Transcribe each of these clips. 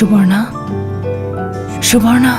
সুবর্ণা সুবর্ণা।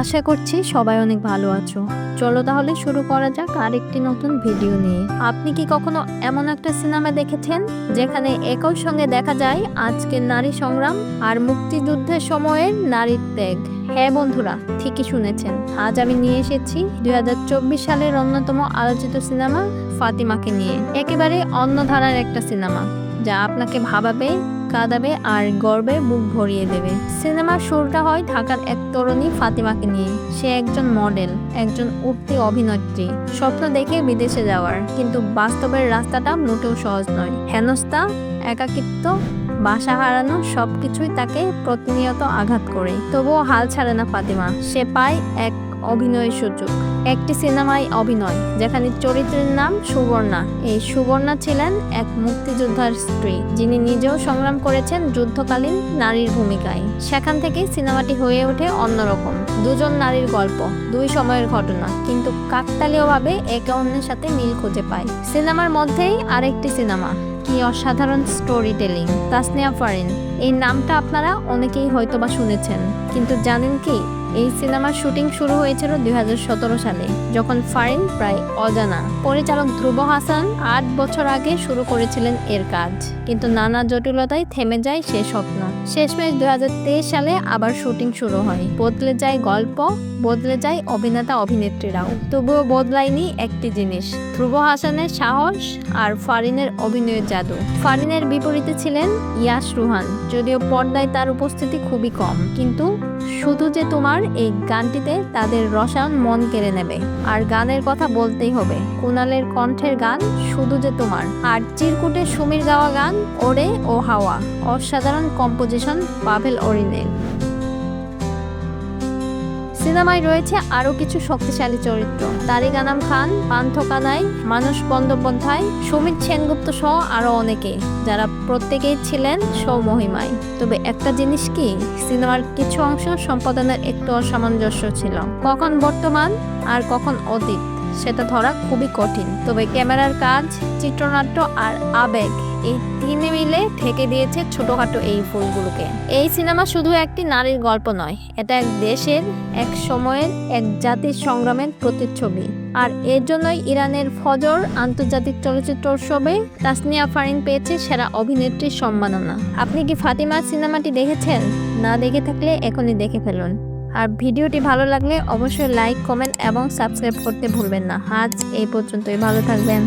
আশা করছি সবাই অনেক ভালো আছো। চলো তাহলে শুরু করা যাক আরেকটি নতুন ভিডিও নিয়ে। আপনি কি কখনো এমন একটা সিনেমা দেখেছেন? যেখানে একই সঙ্গে দেখা যায় আজকের নারী সংগ্রাম আর মুক্তিযুদ্ধের সময়ের নারীর ত্যাগ। হ্যাঁ বন্ধুরা, ঠিকই শুনেছেন। আজ আমি নিয়ে এসেছি দুই হাজার চব্বিশ সালের অন্যতম আলোচিত সিনেমা ফাতিমাকে নিয়ে। একেবারে অন্য ধারার একটা সিনেমা, যা আপনাকে ভাবাবে কাঁদাবে আর গর্বে বুক ভরিয়ে দেবে। সিনেমার শুরুটা হয় ঢাকার এক তরুণী ফাতিমাকে নিয়ে। সে একজন মডেল, একজন উঠতি অভিনেত্রী, স্বপ্ন দেখে বিদেশে যাওয়ার। কিন্তু বাস্তবের রাস্তাটা মোটেও সহজ নয়। হেনস্থা, একাকিত্ব, বাসা হারানো সবকিছুই তাকে প্রতিনিয়ত আঘাত করে। তবুও হাল ছাড়ে না ফাতিমা। সে পায় এক অভিনয়ের সুযোগ। একটি সিনেমায় অভিনয়, যেখানে চরিত্রের নাম সুবর্ণা। এই সুবর্ণা ছিলেন এক মুক্তিযোদ্ধার স্ত্রী, যিনি নিজেও সংগ্রাম করেছেন যুদ্ধকালীন নারীর ভূমিকায়। সেখান থেকে সিনেমাটি হয়ে ওঠে অন্যরকম। দুজন নারীর গল্প, দুই সময়ের ঘটনা, কিন্তু কাকতালীয়ভাবে একে অন্যের সাথে মিল খুঁজে পায়। সিনেমার মধ্যেই আরেকটি সিনেমা কি অসাধারণ স্টোরি টেলিং তাসনিয়া ফারিন, এই নামটা আপনারা অনেকেই হয়তো বা শুনেছেন, কিন্তু জানেন কি? এই সিনেমার শুটিং শুরু হয়েছিল দুই হাজার সতেরো সালে, যখন ফারিন প্রায় অজানা। পরিচালক ধ্রুব হাসান আট বছর আগে শুরু করেছিলেন এর কাজ, কিন্তু নানা জটিলতায় থেমে যায় সে স্বপ্ন। শেষমেশ দু সালে আবার শুটিং শুরু হয়। বদলে যায় গল্প, বদলে যায় অভিনেতা, অভিনেত্রীরাও। তবুও বদলায়নি একটি জিনিস, ধ্রুব হাসানের সাহস আর ফারিনের অভিনয়ের জাদু। ফারিনের বিপরীতে ছিলেন ইয়াস রুহান, যদিও পর্দায় তার উপস্থিতি খুবই কম, কিন্তু শুধু যে তোমার এই গানটিতে তাদের রসায়ন মন কেড়ে নেবে, আর গানের কথা বলতেই হবে। কুনালের কণ্ঠের গান শুধু যে তোমার, আর চিরকুটে সুমির গাওয়া গান ওরে ও হাওয়া। অসাধারণ কম্পোজিশন পাভেল অরিনের। সিনেমায় রয়েছে আরও কিছু শক্তিশালী চরিত্র। তারিক আনাম খান পান্থ কানাই মানস বন্দ্যোপাধ্যায়, সুমিত সেনগুপ্ত সহ আরও অনেকে, যারা প্রত্যেকেই ছিলেন সৌমহিমায় তবে একটা জিনিস কি, সিনেমার কিছু অংশ সম্পাদনের একটু অসামঞ্জস্য ছিল। কখন বর্তমান আর কখন অতীত, সেটা ধরা খুবই কঠিন। তবে ক্যামেরার কাজ, চিত্রনাট্য আর আবেগ এই তিনে মিলে ঠেকে দিয়েছে ছোটখাটো এই ফুলগুলোকে। এই সিনেমা শুধু একটি নারীর গল্প নয়, এটা এক দেশের, এক সময়ের, এক জাতির সংগ্রামের প্রতিচ্ছবি। আর এর জন্যই ইরানের ফজর আন্তর্জাতিক চলচ্চিত্র উৎসবে তাসনিয়া ফারিন পেয়েছে সেরা অভিনেত্রীর সম্মাননা। আপনি কি ফাতিমা সিনেমাটি দেখেছেন? না দেখে থাকলে এখনই দেখে ফেলুন। আর ভিডিওটি ভালো লাগলে অবশ্যই লাইক, কমেন্ট এবং সাবস্ক্রাইব করতে ভুলবেন না। আজ এই পর্যন্তই, ভালো থাকবেন।